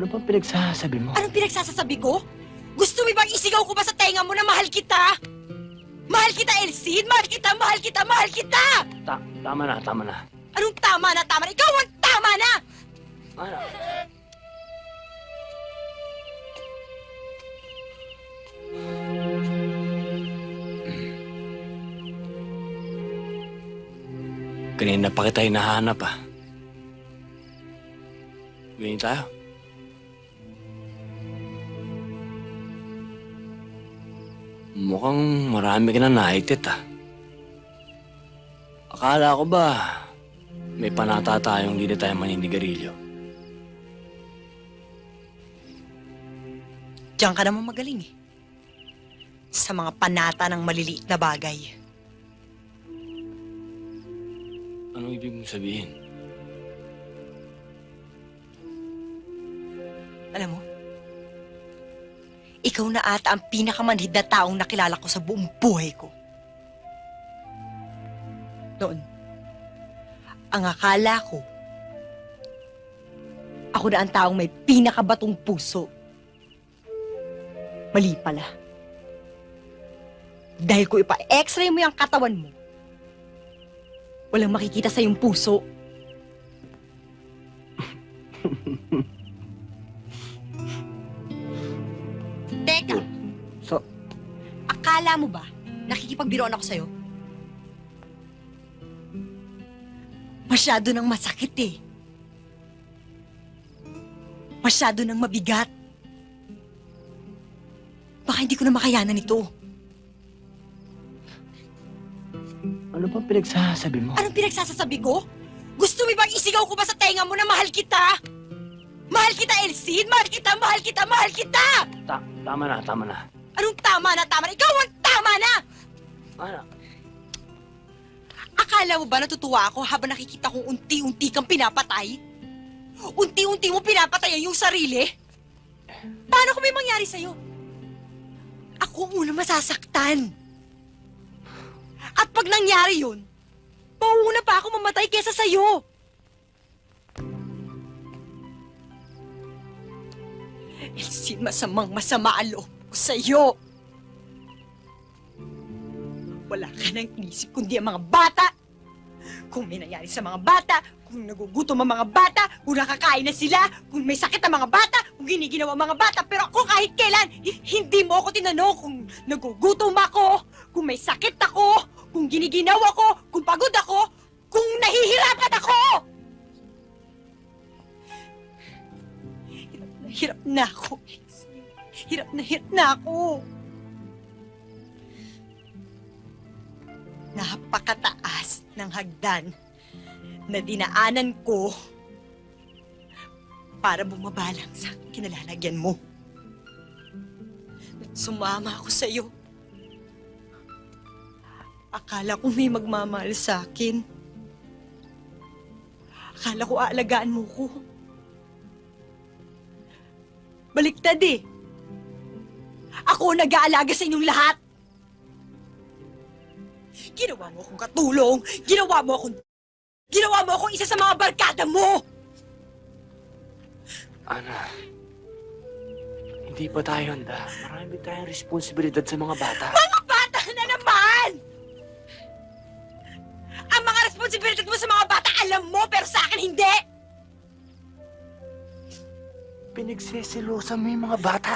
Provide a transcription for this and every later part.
Ano bang pinagsasabi mo? Anong pinagsasasabi ko? Gusto mo bang isigaw ko ba sa tenga mo na mahal kita? Mahal kita, Elsie! Mahal kita, mahal kita, mahal kita! Ta- tama na, tama na. Anong tama na tama na? Ikaw ang tama na! Ano? Kanina pa kita hinahanap ah. Ganyan tayo. Mukhang marami ka na naitit ah. Akala ko ba may panata tayong hindi na tayo maninigarilyo? Diyan ka naman magaling eh. Sa mga panata ng maliliit na bagay. Anong ibig mong sabihin? Alam mo, ikaw na ata ang pinakamanhid na taong nakilala ko sa buong buhay ko. Noon, ang akala ko, ako na ang taong may pinakabatong puso. Mali pala. Dahil ko ipa-x-ray mo yung katawan mo, walang makikita sa yung puso. Teka, So, akala mo ba nakikipagbiroan ako sa'yo? Masyado nang masakit eh. Masyado nang mabigat. Baka hindi ko na makayanan ito. ano bang pinagsasabi mo? Anong pinagsasasabi ko? Gusto mo bang isigaw ko ba sa tenga mo na mahal kita? Mahal kita, Elsie! Mahal kita, mahal kita, mahal kita! Ta- tama na, tama na. Anong tama na tama na? Ikaw ang tama na! Ano? Akala mo ba natutuwa ako habang nakikita kong unti-unti kang pinapatay? Unti-unti mo pinapatay yung sarili? Paano kung may mangyari sa'yo? Ako ang unang masasaktan. At pag nangyari yun, mauuna pa ako mamatay kesa sa'yo. Elsie, masamang masama ang loob ko sa'yo. Wala ka nang inisip kundi ang mga bata. Kung may nangyari sa mga bata, kung nagugutom ang mga bata, kung nakakain na sila, kung may sakit ang mga bata, kung giniginawa ang mga bata. Pero ako kahit kailan, hi- hindi mo ako tinanong kung nagugutom ako, kung may sakit ako, kung giniginawa ko, kung pagod ako, kung nahihirapan Hirap na ako. Hirap na hirap na ako. napakataas ng hagdan na dinaanan ko para bumaba lang sa kinalalagyan mo. Sumama ako sa iyo. Akala ko may magmamahal sa akin. Akala ko aalagaan mo ko. Baliktad eh. Ako nag-aalaga sa inyong lahat. Ginawa mo akong katulong. Ginawa mo akong... Ginawa mo akong isa sa mga barkada mo! Ana, hindi pa tayo handa. Marami tayong responsibilidad sa mga bata. Mga bata na naman! Ang mga responsibilidad mo sa mga bata, alam mo, pero sa akin hindi! Pinagseselosa mo yung mga bata.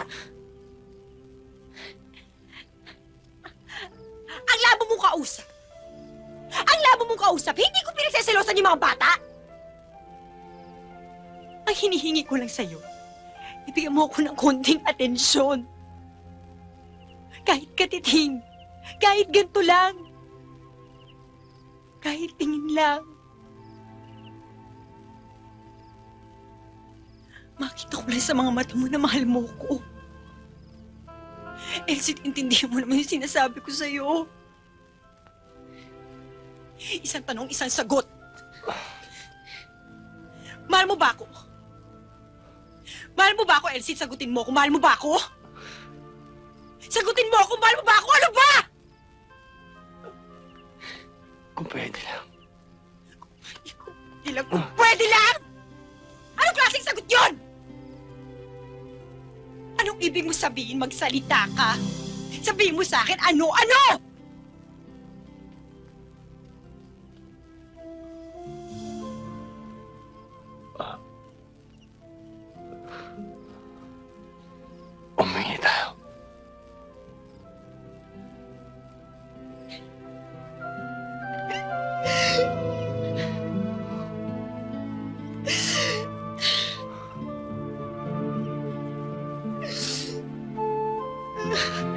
Ang labo mong kausap! Ang labo mong kausap! Hindi ko pinagseselosan yung mga bata! Ang hinihingi ko lang sa'yo, ibigyan mo ako ng konting atensyon. Kahit katiting, kahit ganito lang. Kahit tingin lang. Makita ko lang sa mga mata mo na mahal mo ko. Elsie, intindihan mo naman yung sinasabi ko sa'yo. Isang tanong, isang sagot. Mahal mo ba ako? Mahal mo ba ako, Elsie? Sagutin mo ako. Mahal mo ba ako? Sagutin mo ako. Mahal mo ba ako? Ano ba? Kung pwede lang. Kung pwede lang! Anong klaseng sagot ibig mo sabihin magsalita ka? Sabihin mo sa akin, ano, 了。